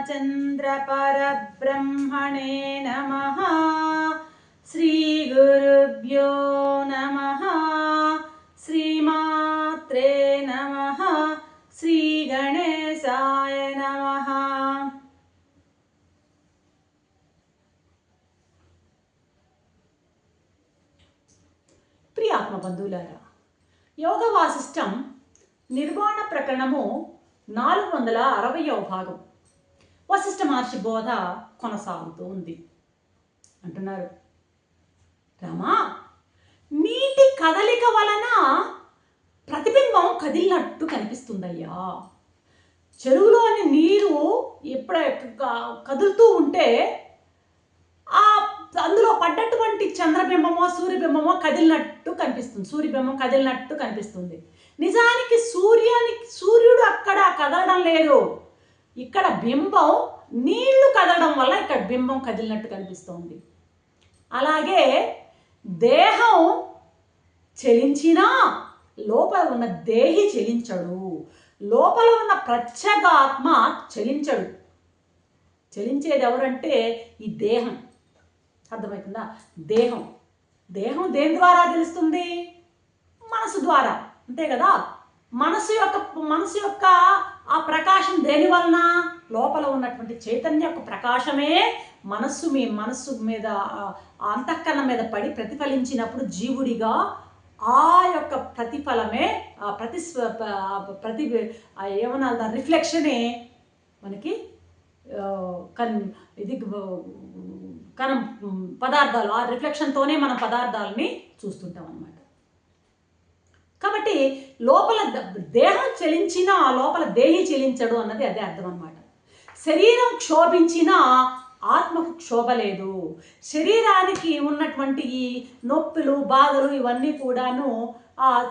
శ్రీరామచంద్రపరబ్రహ్మణే నమ శ్రీగురుభ్యో నమ శ్రీమాత్రే నమ శ్రీగణేశాయ నమ ప్రియ ఆత్మబంధువులారా యోగ వాసిష్టం నిర్వాణ ప్రకరణము నాలుగు వందల అరవయవ భాగం వశిష్ఠ మహర్షి బోధ కొనసాగుతూ ఉంది. అంటున్నారు. రామా నీటి కదలిక వలన ప్రతిబింబం కదిలినట్టు కనిపిస్తుందయ్యా. చెరువులోని నీరు ఎప్పుడ కదులుతూ ఉంటే ఆ అందులో పడ్డటువంటి చంద్రబింబమో సూర్యబింబమో కదిలినట్టు కనిపిస్తుంది. సూర్యబింబం కదిలినట్టు కనిపిస్తుంది. నిజానికి సూర్యానికి సూర్యుడు అక్కడ కదలడం లేదు. ఇక్కడ బింబం నీళ్ళు కదలడం వల్ల ఇక్కడ బింబం కదిలినట్టు కనిపిస్తోంది. అలాగే దేహం చెలించినా లోపల ఉన్న దేహి చెలించడు. లోపల ఉన్న ప్రత్యేగాత్మ చెలించడు. చెలించేది ఎవరంటే ఈ దేహం. అర్థమవుతుందా? దేహం. దేహం దేని ద్వారా తెలుస్తుంది? మనసు ద్వారా. అంతే కదా? మనసు యొక్క మనసు యొక్క ఆ ప్రకాశం దేని వలన? లోపల ఉన్నటువంటి చైతన్య యొక్క ప్రకాశమే మనస్సు మీ మనస్సు మీద అంతఃకరణ మీద పడి ప్రతిఫలించినప్పుడు జీవుడిగా ఆ యొక్క ప్రతిఫలమే ఆ ప్రతి ప్రతి ఏమన్నా రిఫ్లెక్షనే మనకి కన్ ఇది కనం పదార్థాలు ఆ రిఫ్లెక్షన్తోనే మనం పదార్థాలని చూస్తుంటాం అన్నమాట. కాబట్టి లోపల దేహం చెలించినా లోపల దేహి చెలించడు అన్నది అదే అర్థం అన్నమాట. శరీరం క్షోభించినా ఆత్మకు క్షోభ లేదు. శరీరానికి ఉన్నటువంటి ఈ నొప్పులు బాధలు ఇవన్నీ కూడాను ఆ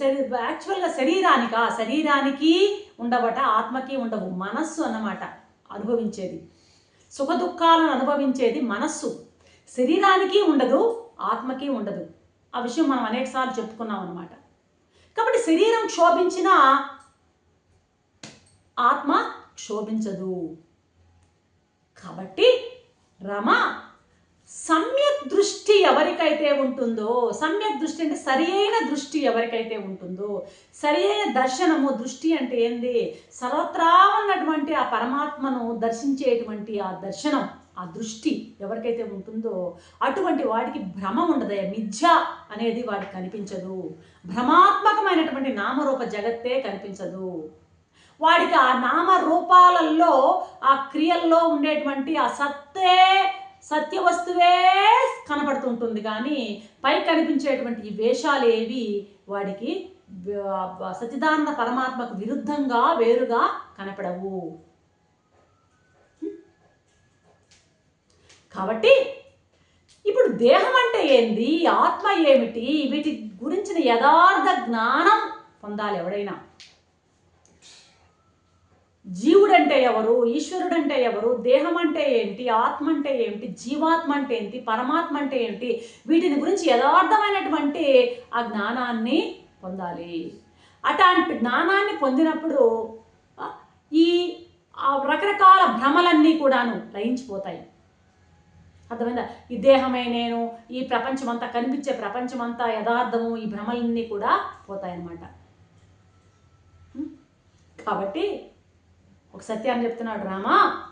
శరీ యాక్చువల్గా శరీరానికి ఆ శరీరానికి ఉండబట ఆత్మకి ఉండవు. మనస్సు అన్నమాట అనుభవించేది. సుఖ దుఃఖాలను అనుభవించేది మనస్సు. శరీరానికి ఉండదు ఆత్మకి ఉండదు. ఆ విషయం మనం అనేకసార్లు చెప్పుకున్నాం అనమాట కాబట్టి శరీరం క్షోభించినా ఆత్మ క్షోభించదు. కాబట్టి రమ సమ్యక్ దృష్టి ఎవరికైతే ఉంటుందో సమ్యక్ దృష్టి అంటే సరి అయిన దృష్టి ఎవరికైతే ఉంటుందో సరి అయిన దర్శనము దృష్టి అంటే ఏంది? సర్వత్రా ఉన్నటువంటి ఆ పరమాత్మను దర్శించేటువంటి ఆ దర్శనం. ఆ దృష్టి ఎవరికైతే ఉంటుందో అటువంటి వాడికి భ్రమ ఉండదు మిథ్య అనేది వాడికి కనిపించదు. భ్రమాత్మకమైనటువంటి నామరూప జగత్తే కనిపించదు. వాడికి ఆ నామ రూపాలలో ఆ క్రియల్లో ఉండేటువంటి ఆ సత్తే సత్య వస్తువే కనపడుతుంటుంది కానీ పై కనిపించేటువంటి ఈ వేషాలు ఏవి వాడికి సచిదానంద పరమాత్మకు విరుద్ధంగా వేరుగా కనపడవు. కాబట్టి ఇప్పుడు దేహం అంటే ఏంది? ఆత్మ ఏమిటి? వీటి గురించిన యథార్థ జ్ఞానం పొందాలి ఎవడైనా. జీవుడంటే ఎవరు? ఈశ్వరుడంటే ఎవరు? దేహం అంటే ఏంటి? ఆత్మ అంటే ఏంటి? జీవాత్మ అంటే ఏంటి? పరమాత్మ అంటే ఏంటి? వీటిని గురించి యథార్థమైనటువంటి ఆ జ్ఞానాన్ని పొందాలి. అట్లాంటి జ్ఞానాన్ని పొందినప్పుడు ఈ రకరకాల భ్రమలన్నీ కూడాను లయించిపోతాయి. అర్థమైందా? ఈ దేహమే నేను ఈ ప్రపంచమంతా కనిపించే ప్రపంచమంతా యథార్థము ఈ భ్రమలన్నీ కూడా పోతాయన్నమాట. కాబట్టి ఒక సత్యాన్ని చెప్తున్నాడు రామా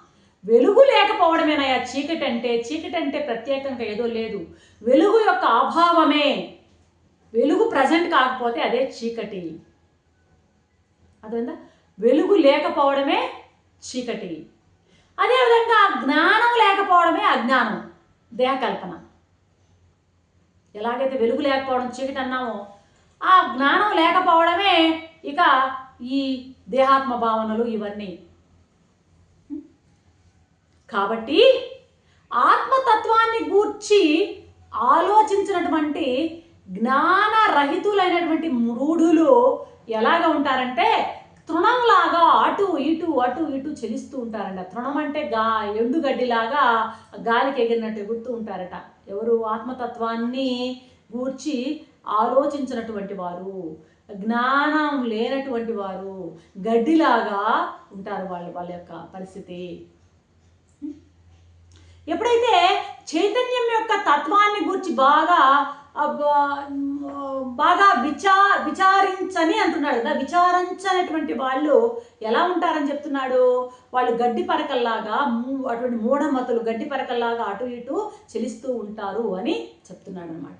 వెలుగు లేకపోవడమేనయ్యా చీకటి అంటే చీకటి అంటే ప్రత్యేకంగా ఏదో లేదు. వెలుగు యొక్క అభావమే. వెలుగు ప్రజెంట్ కాకపోతే అదే చీకటి. అర్థమైందా? వెలుగు లేకపోవడమే చీకటి. అదేవిధంగా జ్ఞానం లేకపోవడమే అజ్ఞానం. దేహకల్పన ఎలాగైతే వెలుగు లేకపోవడం చీకటి అన్నామో ఆ జ్ఞానం లేకపోవడమే ఇక ఈ దేహాత్మ భావనలు ఇవన్నీ. కాబట్టి ఆత్మతత్వాన్ని గూర్చి ఆలోచించినటువంటి జ్ఞానరహితులైనటువంటి మూఢులు ఎలాగ ఉంటారంటే తృణంలాగా అటు ఇటు అటు ఇటు చెలిస్తూ ఉంటారంట. తృణం అంటే గా ఎండుగడ్డిలాగా గాలికి ఎగిరినట్టు ఎగురుతూ ఉంటారట. ఎవరు ఆత్మతత్వాన్ని గూర్చి ఆలోచించినటువంటి వారు జ్ఞానం లేనటువంటి వారు గడ్డిలాగా ఉంటారు వాళ్ళు వాళ్ళ యొక్క పరిస్థితి. ఎప్పుడైతే చైతన్యం యొక్క తత్వాన్ని గురించి బాగా బాగా విచా విచారించని అంటున్నాడు. కదా విచారించనటువంటి వాళ్ళు ఎలా ఉంటారని చెప్తున్నాడు? వాళ్ళు గడ్డి పరకల్లాగా మూ- అటువంటి మూఢమతులు గడ్డి పరకల్లాగా అటు ఇటు చెలిస్తూ ఉంటారు అని చెప్తున్నాడు అనమాట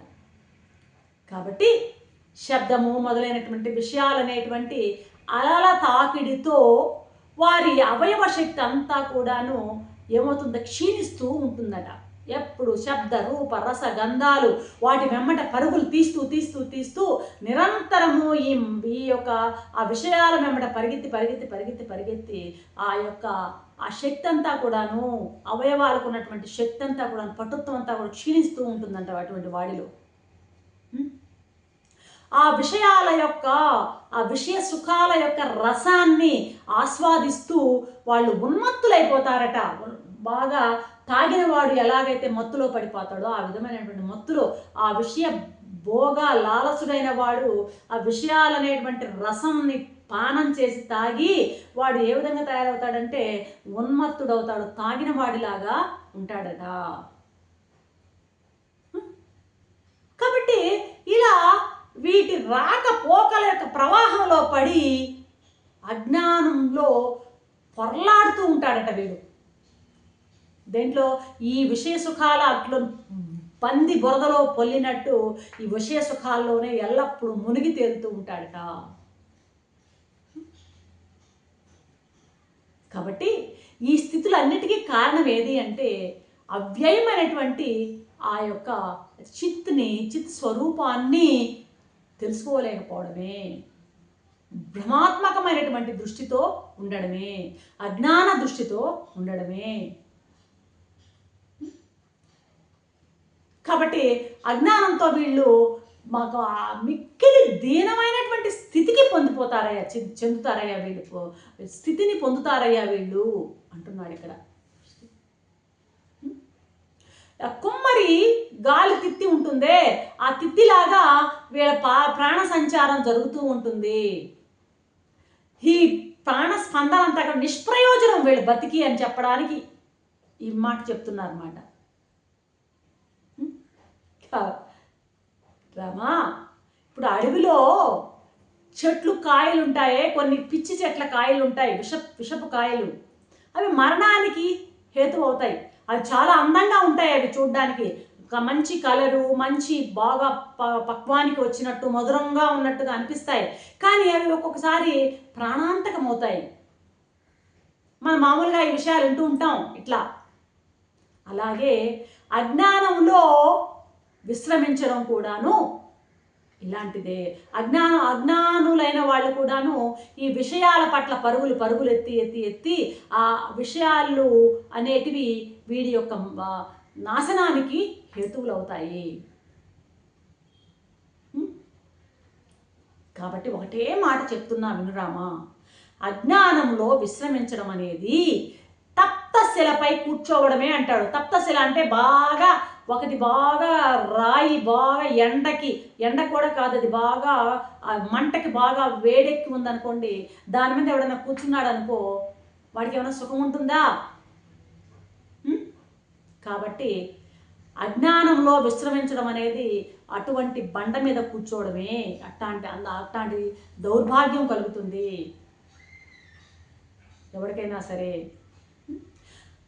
కాబట్టి శబ్దము మొదలైనటువంటి విషయాలు అనేటువంటి అలల తాకిడితో వారి అవయవ శక్తి అంతా కూడాను ఏమవుతుందో క్షీణిస్తూ ఉంటుందట. ఎప్పుడు శబ్ద రూప రస గంధాలు వాటి వెంబట పరుగులు తీస్తూ తీస్తూ తీస్తూ నిరంతరము ఈ ఈ యొక్క ఆ విషయాల వెంబట పరిగెత్తి పరిగెత్తి పరిగెత్తి పరిగెత్తి ఆ యొక్క ఆ శక్తి అంతా కూడాను అవయవాలకు ఉన్నటువంటి శక్తి అంతా కూడా పటుత్వం అంతా కూడా క్షీణిస్తూ ఉంటుందంట అటువంటి వాడిలో. ఆ విషయాల యొక్క ఆ విషయ సుఖాల యొక్క రసాన్ని ఆస్వాదిస్తూ వాళ్ళు ఉన్మత్తులైపోతారట. బాగా తాగినవాడు ఎలాగైతే మత్తులో పడిపోతాడో ఆ విధమైనటువంటి మత్తులో ఆ విషయ భోగ లాలసుడైన వాడు ఆ విషయాలనేటువంటి రసంని పానం చేసి తాగి వాడు ఏ విధంగా తయారవుతాడంటే ఉన్మత్తుడవుతాడు తాగిన వాడిలాగా ఉంటాడట కాబట్టి ఇలా వీటి రాకపోకల యొక్క ప్రవాహంలో పడి అజ్ఞానంలో పొరలాడుతూ ఉంటాడట వీడు. దేంట్లో ఈ విషయ సుఖాల అట్లు పంది బురదలో పొల్లినట్టు ఈ విషయ సుఖాల్లోనే ఎల్లప్పుడూ మునిగి తేలుతూ ఉంటాడట. కాబట్టి ఈ స్థితులన్నిటికీ కారణం ఏది అంటే అవ్యయమైనటువంటి ఆ యొక్క చిత్ని చిత్ స్వరూపాన్ని తెలుసుకోలేకపోవడమే. భ్రమాత్మకమైనటువంటి దృష్టితో ఉండడమే అజ్ఞాన దృష్టితో ఉండడమే. కాబట్టి అజ్ఞానంతో వీళ్ళు మాకు మిక్కిలి దీనమైనటువంటి స్థితికి పొందిపోతారయ్యా చె- చెందుతారయ్యా వీళ్ళు. పో- స్థితిని పొందుతారయ్యా వీళ్ళు అంటున్నాడు ఇక్కడ. కుమ్మరి గాలి తిత్తి ఉంటుందే ఆ తిత్తిలాగా వీళ్ళ పా ప్రాణ సంచారం జరుగుతూ ఉంటుంది. ఈ ప్రాణ స్పందన అంతా నిష్ప్రయోజనం వీళ్ళు బతికి అని చెప్పడానికి ఈ మాట చెప్తున్నారన్నమాట. రామా ఇప్పుడు అడవిలో చెట్లు కాయలు ఉంటాయే కొన్ని పిచ్చి చెట్ల కాయలు ఉంటాయి విష విషపు కాయలు. అవి మరణానికి హేతు అవుతాయి అవి చాలా అందంగా ఉంటాయి అవి చూడడానికి. ఒక మంచి కలరు మంచి బాగా ప- పక్వానికి వచ్చినట్టు మధురంగా ఉన్నట్టుగా అనిపిస్తాయి. కానీ అవి ఒక్కొక్కసారి ప్రాణాంతకం అవుతాయి మనం మామూలుగా ఈ విషయాలు వింటూ ఉంటాం ఇట్లా. అలాగే అజ్ఞానంలో విశ్రమించడం కూడాను ఇలాంటిదే. అజ్ఞాన అజ్ఞానులైన వాళ్ళు కూడాను ఈ విషయాల పట్ల పరుగులు పరుగులు ఎత్తి ఎత్తి ఎత్తి ఆ విషయాలు అనేటివి వీడి యొక్క నాశనానికి హేతువులు అవుతాయి కాబట్టి ఒకటే మాట చెప్తున్నా వినురామా. అజ్ఞానంలో విశ్రమించడం అనేది తప్తశిలపై కూర్చోవడమే అంటాడు. తప్తశిల అంటే బాగా ఒకటి బాగా రాయి బాగా ఎండకి ఎండ కూడా కాదు అది బాగా మంటకి బాగా వేడెక్కి ఉందనుకోండి దాని మీద ఎవడన్నా కూర్చున్నాడు అనుకో వాడికి ఏమైనా సుఖం ఉంటుందా? కాబట్టి అజ్ఞానంలో విశ్రమించడం అనేది అటువంటి బండ మీద కూర్చోవడమే అట్లాంటి అంద- అట్లాంటి దౌర్భాగ్యం కలుగుతుంది. ఎవరికైనా సరే.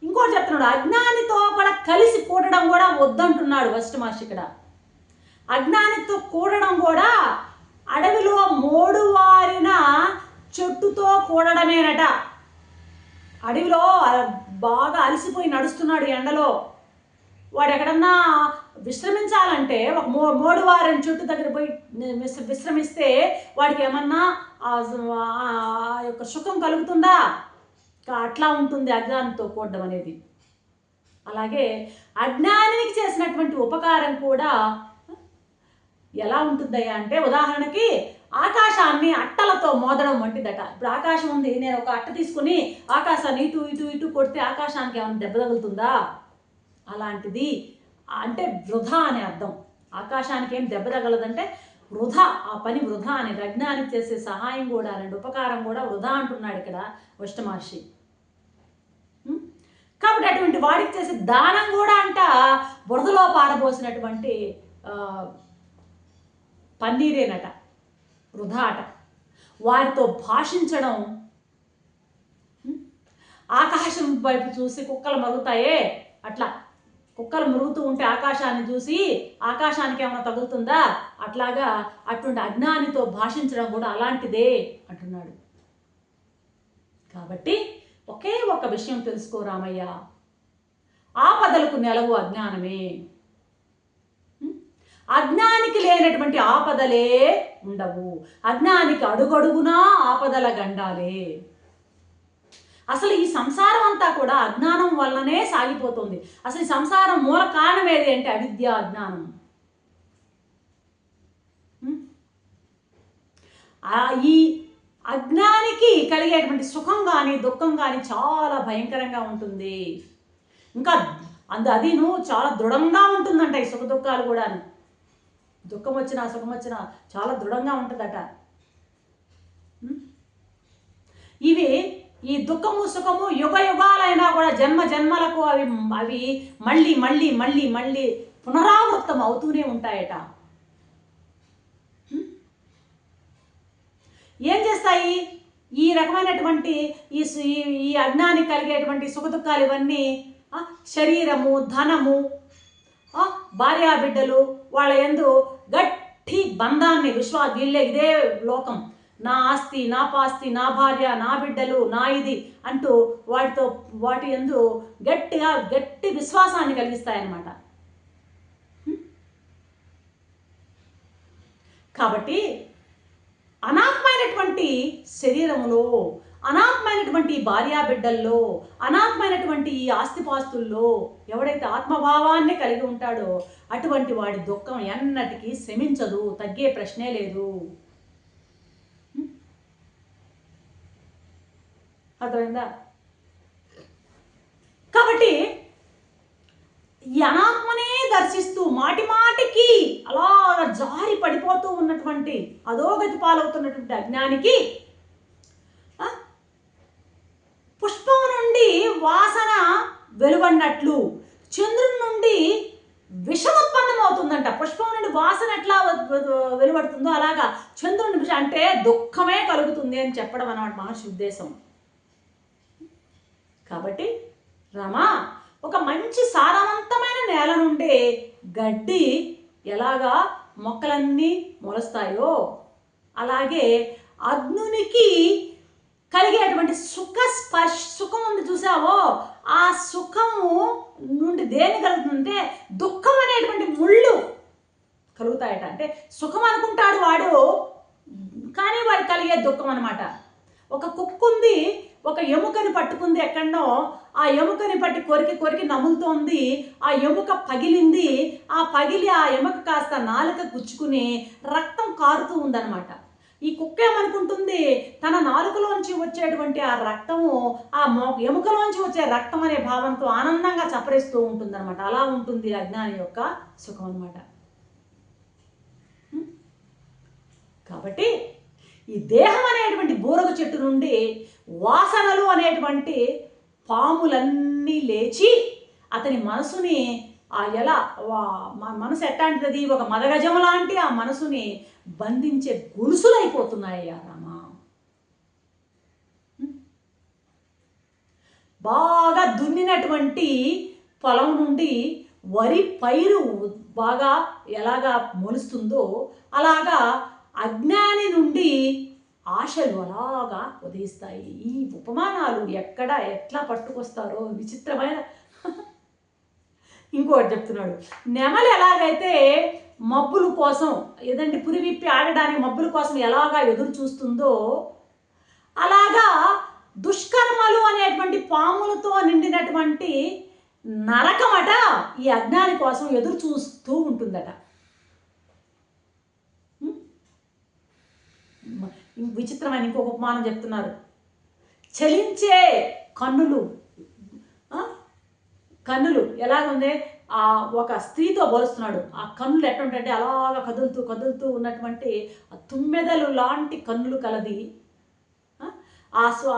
ఇంకోటి చెప్తున్నాడు అజ్ఞానితో కలిసి కూడడం కూడా వద్దంటున్నాడు వస్ట్ మాస్ ఇక్కడ. అజ్ఞానితో కూడడం కూడా అడవిలో మోడువారిన చెట్టుతో కూడడమేనట. అడవిలో బాగా అలసిపోయి నడుస్తున్నాడు ఎండలో. వాడు ఎక్కడన్నా విశ్రమించాలంటే ఒక మో మోడువారం చెట్టు దగ్గర పోయి విశ్ర- విశ్రమిస్తే వాడికి ఏమన్నా ఆ యొక్క సుఖం కలుగుతుందా? అట్లా ఉంటుంది అజ్ఞానంతో కూడడం అనేది. అలాగే అజ్ఞానికి చేసినటువంటి ఉపకారం కూడా ఎలా ఉంటుందయ్యా అంటే ఉదాహరణకి ఆకాశాన్ని అట్టలతో మోదడం వంటిదట. ఇప్పుడు ఆకాశం ఉంది నేను ఒక అట్ట తీసుకుని ఆకాశాన్ని ఇటు ఇటు ఇటు కొడితే ఆకాశానికి ఏమైనా దెబ్బ తగులుతుందా? అలాంటిది అంటే వృధా అనే అర్థం. ఆకాశానికి ఏం దెబ్బ తగలదంటే వృధా ఆ పని వృధా అని అజ్ఞానికి చేసే సహాయం కూడా రెండు ఉపకారం కూడా వృధా అంటున్నాడు ఇక్కడ వష్ట మహర్షి. కాబట్టి అటువంటి వాడికి చేసే దానం కూడా అంట బురదలో పారబోసినటువంటి పన్నీరేనట వృధా అట వారితో భాషించడం ఆకాశం వైపు చూసి కుక్కలు మరుగుతాయే అట్లా. కుక్కలు మురుగుతూ ఉంటే ఆకాశాన్ని చూసి ఆకాశానికి ఏమైనా తగులుతుందా? అట్లాగా అటువంటి అజ్ఞానితో భాషించడం కూడా అలాంటిదే అంటున్నాడు. కాబట్టి ఒకే ఒక విషయం తెలుసుకో రామయ్య. ఆపదలకు నెలవు అజ్ఞానమే. అజ్ఞానికి లేనటువంటి ఆపదలే ఉండవు. అజ్ఞానికి అడుగడుగునా ఆపదల గండాలే. అసలు ఈ సంసారం అంతా కూడా అజ్ఞానం వల్లనే సాగిపోతుంది. అసలు ఈ సంసారం మూల కారణం ఏది అంటే అవిద్య అజ్ఞానం. ఈ అజ్ఞానికి కలిగేటువంటి సుఖం కానీ దుఃఖం కానీ చాలా భయంకరంగా ఉంటుంది. ఇంకా అందు అదిను చాలా దృఢంగా ఉంటుందంట ఈ సుఖ దుఃఖాలు కూడా దుఃఖం వచ్చినా సుఖం వచ్చినా చాలా దృఢంగా ఉంటుందట. ఇవి ఈ దుఃఖము సుఖము యుగ యుగాలైనా కూడా జన్మ జన్మలకు అవి అవి మళ్ళీ మళ్ళీ మళ్ళీ మళ్ళీ పునరావృతం అవుతూనే ఉంటాయట. ఏం చేస్తాయి? ఈ రకమైనటువంటి ఈ ఈ- అజ్ఞానికి కలిగేటువంటి సుఖదుఖాలు ఇవన్నీ శరీరము ధనము ఆ, భార్యా బిడ్డలు వాళ్ళ ఎందు గట్టి బంధాన్ని విశ్వా వీళ్ళే ఇదే లోకం. నా ఆస్తి నా పాస్తి నా భార్య నా బిడ్డలు నా ఇది అంటూ వాటితో వాటి ఎందు గట్టిగా గట్టి విశ్వాసాన్ని కలిగిస్తాయన్నమాట. కాబట్టి అనాథమైనటువంటి శరీరంలో అనాథమైనటువంటి భార్యా బిడ్డల్లో అనాథమైనటువంటి ఈ ఆస్తిపాస్తుల్లో ఎవడైతే ఆత్మభావాన్ని కలిగి ఉంటాడో అటువంటి వాడి దుఃఖం ఎన్నటికీ శమించదు తగ్గే ప్రశ్నే లేదు. అర్థమైందా? కాబట్టి యనాత్మనే దర్శిస్తూ మాటి మాటికి అలా జారి పడిపోతూ ఉన్నటువంటి అధోగతి పాలవుతున్నటువంటి అజ్ఞానికి పుష్పం నుండి వాసన వెలువడినట్లు చంద్రుని నుండి విషం ఉత్పన్నమవుతుందంట. పుష్పం నుండి వాసన ఎట్లా వెలువడుతుందో అలాగా చంద్రుని విష అంటే దుఃఖమే కలుగుతుంది అని చెప్పడం అన్నమాట మహర్షి ఉద్దేశం. కాబట్టి రమా ఒక మంచి సారవంతమైన నేల నుండే గడ్డి ఎలాగా మొక్కలన్నీ మొలుస్తాయో అలాగే అగ్నునికి కలిగేటువంటి సుఖ స్పర్శ సుఖం ఉంది చూసావో ఆ సుఖము నుండి దేని కలుగుతుందంటే దుఃఖం అనేటువంటి ముళ్ళు కలుగుతాయట. అంటే సుఖం అనుకుంటాడు వాడు కానీ వాడు కలిగే దుఃఖం అనమాట ఒక కుక్క ఉంది ఒక ఎముకని పట్టుకుంది ఎక్కడో ఆ ఎముకని పట్టి కొరికి కొరికి నములుతోంది ఆ ఎముక పగిలింది ఆ పగిలి ఆ ఎముక కాస్త నాలుక గుచ్చుకుని రక్తం కారుతూ ఉందన్నమాట. ఈ కుక్క ఏమనుకుంటుంది తన నాలుకలోంచి వచ్చేటువంటి ఆ రక్తము ఆ ఎముకలోంచి వచ్చే రక్తం అనే భావంతో ఆనందంగా చపరిస్తూ ఉంటుందన్నమాట. అలా ఉంటుంది అజ్ఞాని యొక్క సుఖం అనమాట కాబట్టి ఈ దేహం అనేటువంటి బూరగ చెట్టు నుండి వాసనలు అనేటువంటి పాములన్నీ లేచి అతని మనసుని ఆ ఎలా వా- మనసు ఎట్లాంటిది ఒక మదగజం లాంటి ఆ మనసుని బంధించే గొలుసులైపోతున్నాయ్యా రామా హ్మ్? బాగా దున్నినటువంటి పొలం నుండి వరి పైరు బాగా ఎలాగా మొలుస్తుందో అలాగా అజ్ఞాని నుండి ఆశలు అలాగా ఉదయిస్తాయి. ఈ ఉపమానాలు ఎక్కడ ఎట్లా పట్టుకొస్తారో విచిత్రమైన ఇంకోటి చెప్తున్నాడు. నెమలు ఎలాగైతే మబ్బుల కోసం ఏదంటే పురి విప్పి ఆడడానికి మబ్బుల కోసం ఎలాగా ఎదురు చూస్తుందో అలాగా దుష్కర్మలు అనేటువంటి పాములతో నిండినటువంటి నరకమట ఈ అజ్ఞాని కోసం ఎదురు చూస్తూ ఉంటుందట హ్మ్? ఇంక విచిత్రమైన ఇంకొక ఉపమానం చెప్తున్నారు. చలించే కన్నులు కన్నులు ఎలాగుంది? ఆ ఒక స్త్రీతో పోలుస్తున్నాడు. ఆ కన్నులు ఎట్లుంటాయంటే అలాగ కదులుతూ కదులుతూ ఉన్నటువంటి ఆ తుమ్మెదలు లాంటి కన్నులు కలది. ఆ, స్వ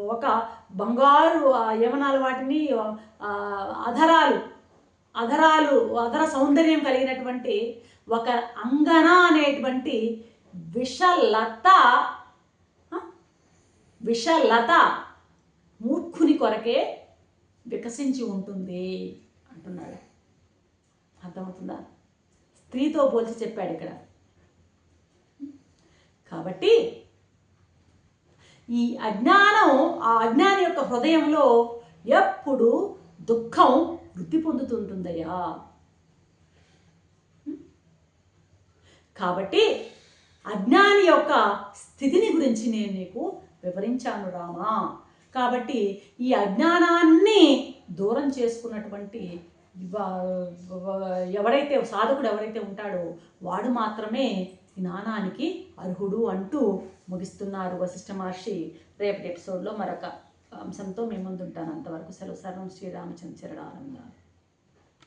ఒక బంగారు యమనాలు యవనాలు వాటిని అధరాలు అధరాలు అధర సౌందర్యం కలిగినటువంటి ఒక అంగన అనేటువంటి విషలత విషలత మూర్ఖుని కొరకే వికసించి ఉంటుంది అంటున్నాడు. అర్థమవుతుందా? స్త్రీతో పోల్చి చెప్పాడు ఇక్కడ. కాబట్టి ఈ అజ్ఞానం ఆ అజ్ఞాని యొక్క హృదయంలో ఎప్పుడు దుఃఖం వృద్ధి పొందుతుంటుందయ్యా. కాబట్టి అజ్ఞాని యొక్క స్థితిని గురించి నేను నీకు వివరించాను రామా. కాబట్టి ఈ అజ్ఞానాన్ని దూరం చేసుకున్నటువంటి ఎవరైతే సాధకుడు ఎవరైతే ఉంటాడో వాడు మాత్రమే జ్ఞానానికి అర్హుడు అంటూ ముగిస్తున్నారు వశిష్ఠ మహర్షి. రేపటి ఎపిసోడ్లో మరొక అంశంతో మేము ముందుంటాను. అంతవరకు సెలవు సర్వం శ్రీరామచంద్ర చరణానంద.